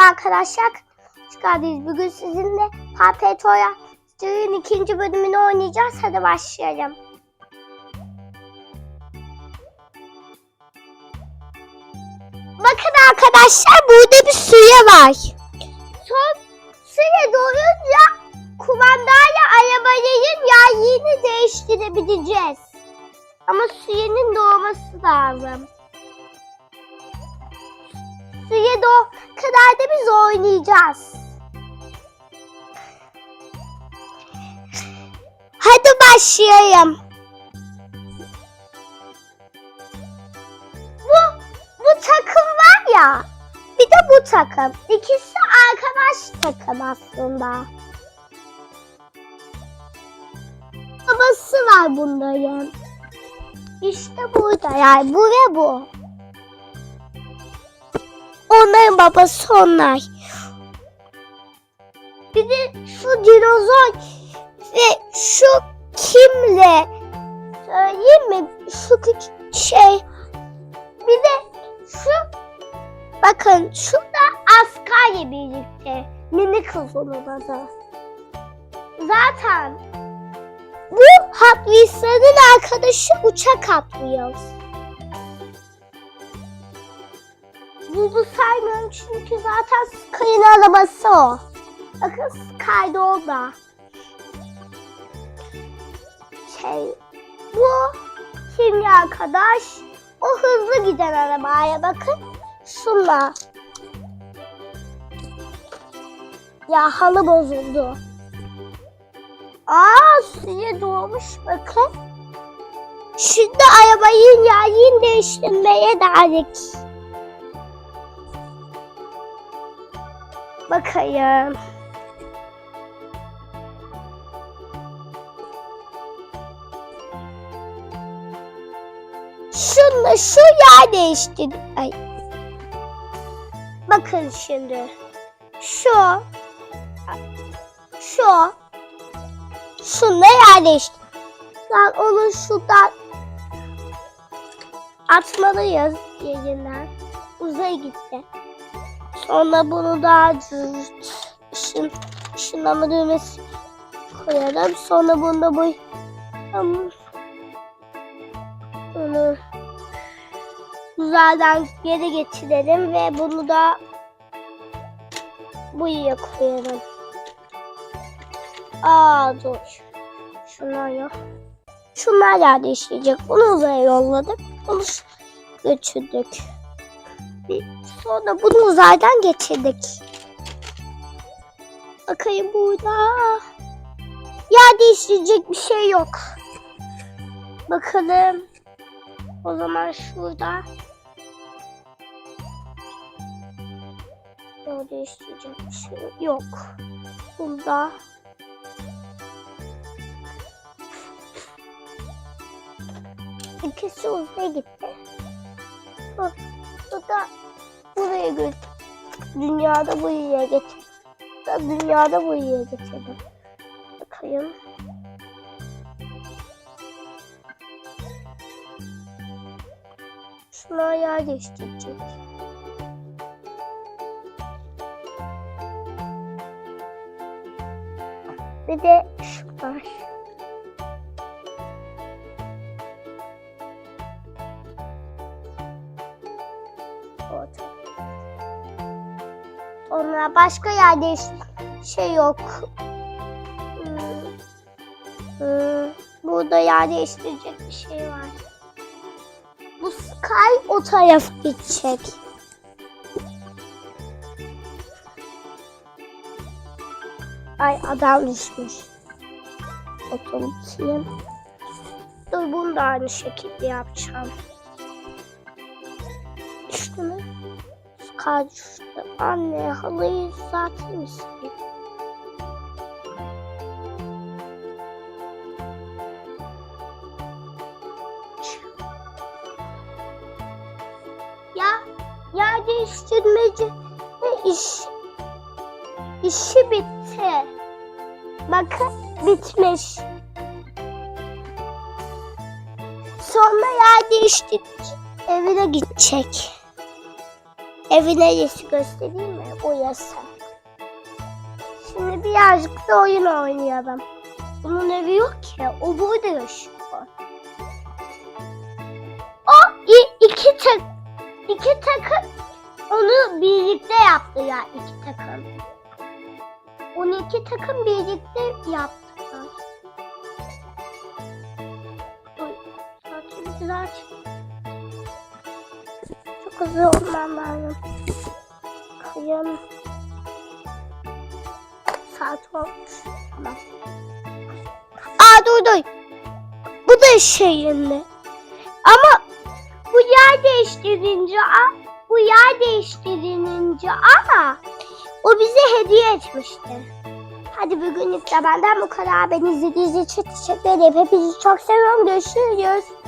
Merhaba arkadaşlar. Çıkardayız. Bugün sizinle Papetoya Sürü'nün ikinci bölümünü oynayacağız. Hadi başlayalım. Bakın arkadaşlar burada bir suya var. Son suya doğunca kumandayla arabanın yayını değiştirebileceğiz. Ama suyunun doğması lazım. Suya doğ kadar da biz oynayacağız. Hadi başlayalım. Bu bu takım var ya. Bir de bu takım. İkisi arkadaş takım aslında. Babası var bunların. İşte burada yani bu ve bu. Onların babası onlar. Bir de şu dinozor ve şu kimle söyleyeyim mi? Şu küçük şey. Bir de şu bakın şurada askerle birlikte. Mini kız onun adı. Zaten bu Hot arkadaşı uçak Hot Bunu saymıyorum çünkü zaten Sky'ın arabası o. Bakın Sky da orada. Şey, bu şimdi arkadaş o hızlı giden arabaya bakın. Şunla. Ya halı bozuldu. Aa suya doğmuş bakın. Şimdi arabayı yayın değiştirmeye derdik. Bakayım. Şunla şu yer değiştirdik. Ay. Bakın şimdi. Şu. Şu. Şunla yer değiştirdik. Lan onu şuradan atmalıyız yerinden. Uzaya gitti. Sonra bunu da şun, şunlama düğmesi koyalım. Sonra bunu da bu Tamam. bunu güzelden geri getirelim ve bunu da buraya koyalım. Aa dur. Şunlar yok. Şunlar yerde işleyecek. Bunu uzaya yolladık. Bunu götürdük. Sonra bunu uzaydan getirdik. Bakayım burada. Yer değiştirecek bir şey yok. Bakalım. O zaman şurada. Yer değiştirecek bir şey yok. Burada. İkisi uzaya gitti. Bu, bu da buraya götür. Dünyada buraya getir. Da dünyada buraya getirdim. Bakayım. Şuna yer değiştirecek. Bir de şu Ona başka yerde şey yok. Hmm. Hmm. Burada yer değiştirecek bir şey var. Bu Sky o taraf gidecek. Ay adam düşmüş. Otobüsüm. Dur bunu da aynı şekilde yapacağım. Düştü. Anne halıyı zaten misin? Ya yer değiştirmeci ve iş işi bitti. Bakın bitmiş. Sonra yer değiştirdik. Evine gidecek. Evi neresi göstereyim mi? O yasak. Şimdi birazcık da oyun oynayalım. Bunun evi yok ki. O burada yaşıyor. O iki tak iki takım onu birlikte yaptı ya iki takım. Onu iki takım birlikte yaptılar. Oy, saçım güzel çıktı. Çok hızlı olmam lazım. Kıyım. Saat olmuş. Tamam. Aa dur dur. Bu da şeyinde. Ama bu yer değiştirince bu yer değiştirilince ama o bize hediye etmişti. Hadi bugünlük de benden bu kadar. Beni izlediğiniz için teşekkür ederim. Hepinizi çok seviyorum. Görüşürüz.